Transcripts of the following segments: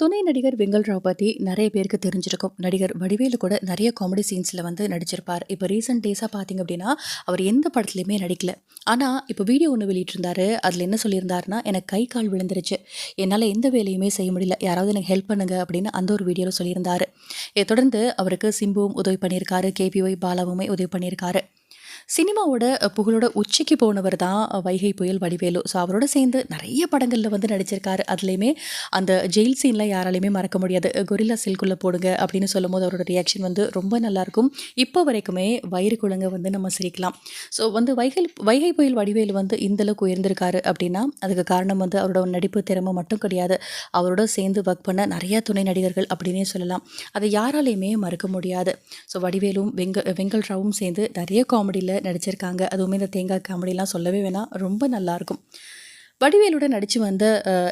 துணை நடிகர் வெங்கல் ராவ் பற்றி நிறைய பேருக்கு தெரிஞ்சிருக்கும். நடிகர் வடிவேலு கூட நிறைய காமெடி சீன்ஸில் வந்து நடிச்சிருப்பார். இப்போ ரீசெண்ட் டேஸாக பார்த்தீங்க அப்படின்னா அவர் எந்த படத்துலையுமே நடிக்கல. ஆனால் இப்போ வீடியோ ஒன்று வெளியிட்டிருந்தாரு. அதில் என்ன சொல்லியிருந்தாருன்னா எனக்கு கை கால் விழுந்துருச்சு. என்னால் எந்த வேலையுமே செய்ய முடியல. யாராவது எனக்கு ஹெல்ப் பண்ணுங்க அப்படின்னு அந்த ஒரு வீடியோவில் சொல்லியிருந்தார். இதை தொடர்ந்து அவருக்கு சிம்புவும் உதவி பண்ணியிருக்காரு. கேபிஒய் பாலாவுமே உதவி பண்ணியிருக்காரு. சினிமாவோட புகழோட உச்சிக்கு போனவர் தான் வைகை புயல் வடிவேலு. ஸோ அவரோட சேர்ந்து நிறைய படங்களில் வந்து நடிச்சிருக்காரு. அதுலேயுமே அந்த ஜெயில் சீன்லாம் யாராலையுமே மறக்க முடியாது. கொரில்லா சில்குள்ளே போடுங்க அப்படின்னு சொல்லும் போது அவரோட ரியாக்ஷன் வந்து ரொம்ப நல்லாயிருக்கும் இப்போ வரைக்குமே வயிறு குழங்க வந்து நம்ம சிரிக்கலாம். ஸோ வந்து வைகை வைகை புயல் வடிவேலு வந்து இந்தளவுக்கு உயர்ந்திருக்காரு அப்படின்னா அதுக்கு காரணம் வந்து அவரோட நடிப்பு திறமை மட்டும் கிடையாது. அவரோட சேர்ந்து ஒர்க் பண்ண நிறைய துணை நடிகர்கள் அப்படின்னே சொல்லலாம். அதை யாராலையுமே மறுக்க முடியாது. ஸோ வடிவேலும் வெங்க வெங்கல் ராவும் சேர்ந்து நிறைய காமெடியில் நடிச்சிருக்காங்க. அதுவுமே இந்த தேங்காய் காமெடிலாம் சொல்லவே வேணாம். ரொம்ப நல்லாயிருக்கும் வடிவேலோட நடித்து வந்த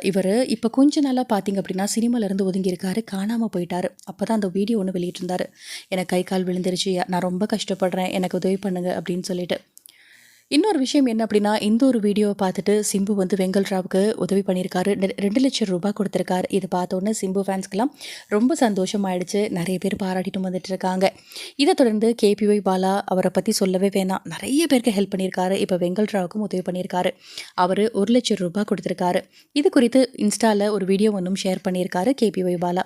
இவர் இப்போ கொஞ்ச நாளாக பார்த்தீங்க அப்படின்னா சினிமாலேருந்து ஒதுங்கியிருக்காரு. காணாமல் போயிட்டார். அப்போ தான் அந்த வீடியோ ஒன்று வெளியிட்டிருந்தார். எனக்கு கை கால் விழுந்துருச்சு. நான் ரொம்ப கஷ்டப்படுறேன். எனக்கு உதவி பண்ணுங்க. அப்படின்னு சொல்லிட்டு. இன்னொரு விஷயம் என்ன அப்படின்னா இந்த ஒரு வீடியோவை பார்த்துட்டு சிம்பு வந்து வெங்கல் ராவுக்கு உதவி பண்ணியிருக்காரு. ரெண்டு லட்சம் ரூபாய் கொடுத்துருக்காரு. இதை பார்த்தோன்னே சிம்பு ஃபேன்ஸ்க்கெல்லாம் ரொம்ப சந்தோஷமாயிடுச்சு. நிறைய பேர் பாராட்டிட்டு வந்துட்டு இருக்காங்க இதை தொடர்ந்து கேபிஒய் பாலா அவரை பற்றி சொல்லவே வேணாம். நிறைய பேருக்கு ஹெல்ப் பண்ணியிருக்காரு. இப்போ வெங்கல்ராவுக்கும் உதவி பண்ணியிருக்காரு. அவர் ஒரு லட்சம் ரூபாய் கொடுத்துருக்காரு. இது குறித்து இன்ஸ்டாவில் ஒரு வீடியோ ஒன்றும் ஷேர் பண்ணியிருக்காரு கேபிஒய் பாலா.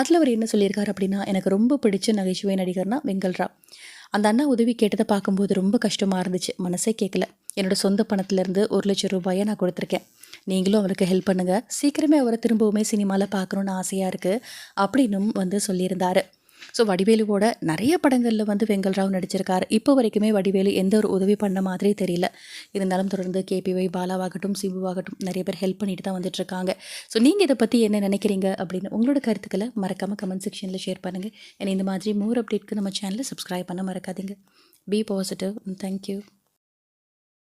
அதில் அவர் என்ன சொல்லியிருக்காரு அப்படின்னா எனக்கு ரொம்ப பிடிச்ச நகைச்சுவை நடிகர்னா வெங்கல் ராவ். அந்த அண்ணா உதவி கேட்டதை பார்க்கும்போது ரொம்ப கஷ்டமாக இருந்துச்சு. மனசே கேட்கல என்னோடய சொந்த பணத்துலேருந்து ஒரு லட்சம் ரூபாயை நான் கொடுத்துருக்கேன். நீங்களும் அவருக்கு ஹெல்ப் பண்ணுங்கள் சீக்கிரமே அவரை திரும்பவுமே சினிமாவில் பார்க்கணுன்னு ஆசையாக இருக்குது அப்படின்னும் வந்து சொல்லியிருந்தார். ஸோ வடிவேலுவோட நிறைய படங்களில் வந்து வெங்கல்ராவ் நடிச்சிருக்காரு. இப்போ வரைக்குமே வடிவேலு எந்த ஒரு உதவி பண்ண மாதிரி தெரியல. இருந்தாலும் தொடர்ந்து கேபிஒய் பாலாவாகட்டும் சிம்புவாகட்டும் நிறைய பேர் ஹெல்ப் பண்ணிட்டு தான் வந்துட்டுருக்காங்க. ஸோ நீங்கள் இதை பற்றி என்ன நினைக்கிறீங்க அப்படின்னு உங்களோட கருத்துக்களை மறக்காமல் கமெண்ட் செக்ஷனில் ஷேர் பண்ணுங்கள் ஏன்னா இந்த மாதிரி மோர் அப்டேட்க்கு நம்ம சேனலை சப்ஸ்கிரைப் பண்ண மறக்காதீங்க. B positive thank you